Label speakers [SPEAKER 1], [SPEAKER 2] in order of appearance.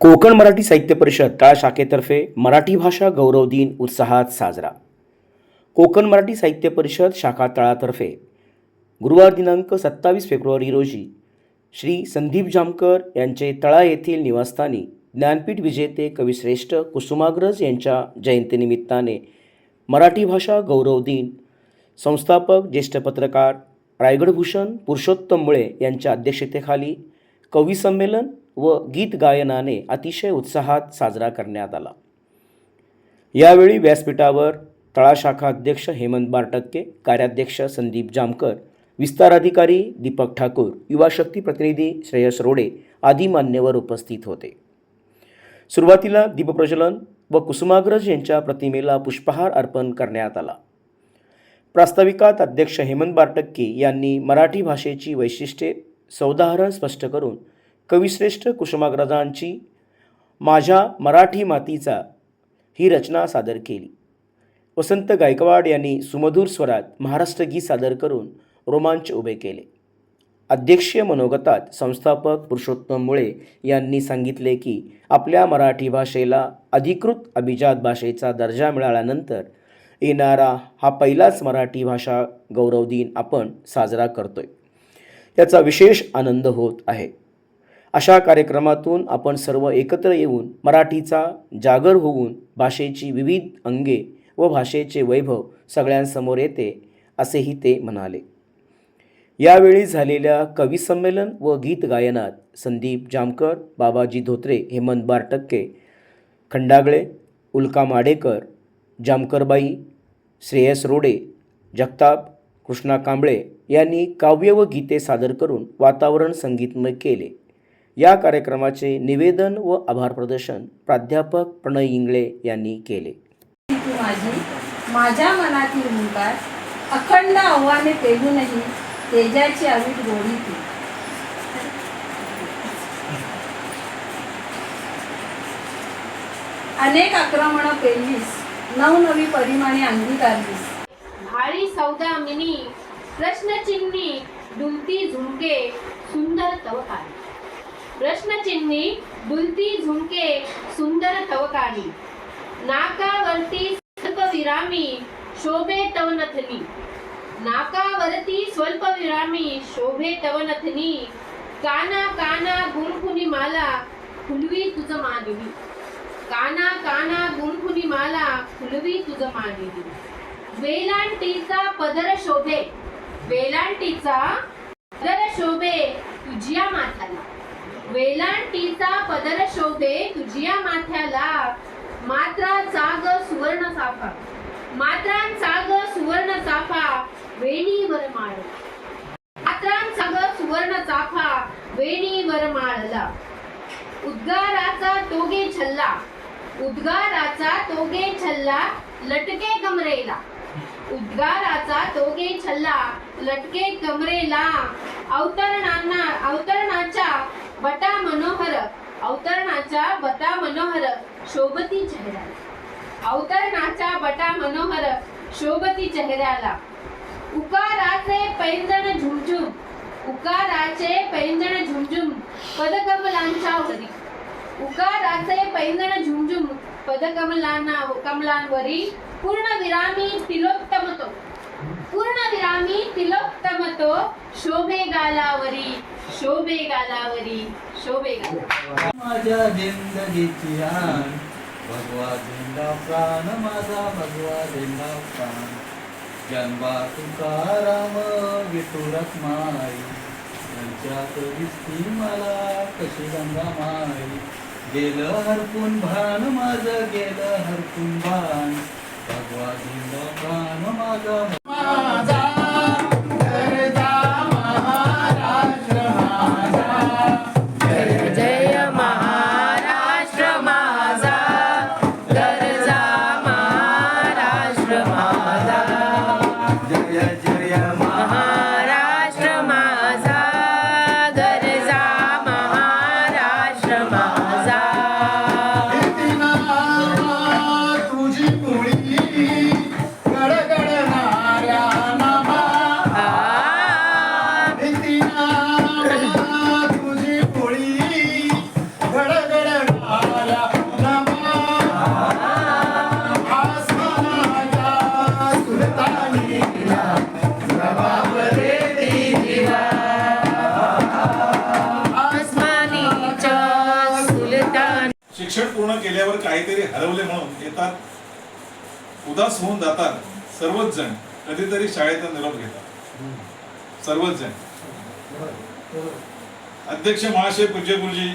[SPEAKER 1] कोकण मराठी साहित्य परिषद तळा शाखेतर्फे मराठी भाषा गौरव दिन उत्साहात साजरा. कोकण मराठी साहित्य परिषद शाखा तळातर्फे गुरुवार दिनांक सत्तावीस फेब्रुवारी रोजी श्री संदीप जामकर यांचे तळा येथील निवासस्थानी ज्ञानपीठ विजेते कविश्रेष्ठ कुसुमाग्रज यांच्या जयंतीनिमित्ताने मराठी भाषा गौरव दिन संस्थापक ज्येष्ठ पत्रकार रायगडभूषण पुरुषोत्तम मुळे यांच्या अध्यक्षतेखाली कवी संमेलन व गीतगायनाने अतिशय उत्साहात साजरा करण्यात आला. यावेळी व्यासपीठावर तळाशाखा अध्यक्ष हेमंत बारटक्के कार्याध्यक्ष संदीप जामकर विस्तार अधिकारी दीपक ठाकूर युवा शक्ती प्रतिनिधी श्रेयस रोडे आदी मान्यवर उपस्थित होते. सुरुवातीला दीपप्रज्वलन व कुसुमाग्रज यांच्या प्रतिमेला पुष्पहार अर्पण करण्यात आला. प्रास्ताविकात अध्यक्ष हेमंत बारटक्के यांनी मराठी भाषेची वैशिष्ट्ये सौदाहरण स्पष्ट करून कविश्रेष्ठ कुसुमाग्रजांची माझ्या मराठी मातीचा ही रचना सादर केली. वसंत गायकवाड यांनी सुमधूर स्वरात महाराष्ट्र गीत सादर करून रोमांच उभे केले. अध्यक्षीय मनोगतात संस्थापक पुरुषोत्तम मुळे यांनी सांगितले की आपल्या मराठी भाषेला अधिकृत अभिजात भाषेचा दर्जा मिळाल्यानंतर येणारा हा पहिलाच मराठी भाषा गौरव दिन आपण साजरा करतोय. याचा विशेष आनंद होत आहे. अशा कार्यक्रमातून आपण सर्व एकत्र येऊन मराठीचा जागर होऊन भाषेची विविध अंगे व भाषेचे वैभव सगळ्यांसमोर येते असेही ते म्हणाले. यावेळी झालेल्या कविसंमेलन व गीत गायनात संदीप जामकर बाबाजी धोत्रे हेमंत बारटक्के खंडागळे उल्का माडेकर जामकरबाई श्रेयस रोडे जगताप कृष्णा कांबळे यांनी काव्य व गीते सादर करून वातावरण संगीतमय केले. या कार्यक्रमाचे निवेदन व आभार प्रदर्शन प्राध्यापक प्रणय इंगळे यांनी केले.
[SPEAKER 2] माझ्या मनातील हुंकार अखंड आव्हाने पेलूनही तेजाची अवीट गोडी तू. अनेक आक्रमण पेललीस नवनवी परिमाणे अंगीकारलीस
[SPEAKER 3] भाळी सौदा मिनी प्रश्नचिन्ही डुलती झुमके सुंदर तवकाली प्रश्नचिन्ही डुलती झुमके सुंदर तवकाली नाकावरती स्वल्पविरामी शोभे तवनथनी. नाकावरती स्वल्पविरामी शोभे तवनथनी. काना काना गुणकुनी माला फुलवी तुझ मानवी काना काना गुणकुनी माला फुलवी तुझ मानवी वेलांटीचा पदर शोभे. वेलांटीचा पदर शोभे तुझ्या माथाला. वेलांटीचा पदर शोभे तुझ्या माथ्याला मात्राचा ग सुवर्ण चाफा मात्रांचा ग सुवर्ण चाफा वेणीवर माळ. मात्रांचा ग सुवर्ण चाफा वेणीवर माळला. उद्गाराचा तोगे छल्ला उद्गाराचा तोगे छल्ला लटके कमरेला. उद्गाराचा तोगे छल्ला लटके कमरेला. अवतरणांना अवतरणाच्या बटा मनोहर अवतरणाच्या बटा मनोहर शोभती चेहऱ्याला. अवतरणाच्या बटा मनोहर शोभती चेहऱ्याला. उकाराचे पैंजण झुमझुम उकाराचे पैंजण झुमझुम पदकमलांच्या वरी. उकाराचे पैंजण झुमझुम पदकमलांना कमलांवरी. पूर्ण विरामी तिलोत्तमतो. पूर्ण विरामी तिलोत्तमतो शोभे गालावरी शोभे गालावरी शोभे गाला
[SPEAKER 4] माझ्या जिंदगीची आण भगवा झेंडा प्राण माझा भगवा झेंडा प्राण. जन्मा तुकाराम विठुरत माई. त्यांच्यात दिसती मला कशी गंगा माई. गेलं हरपून भान माझं गेलं हरपून भान. भगवा झेंडा प्राण माझा
[SPEAKER 5] शिक्षण पूर्ण केल्यावर काहीतरी हरवले म्हणून येतात. उदास होऊन जातात. सर्वच जण. कधीतरी शाळेचा निरोप घेतात. सर्वच जण. अध्यक्ष महाशय पूज्य गुरुजी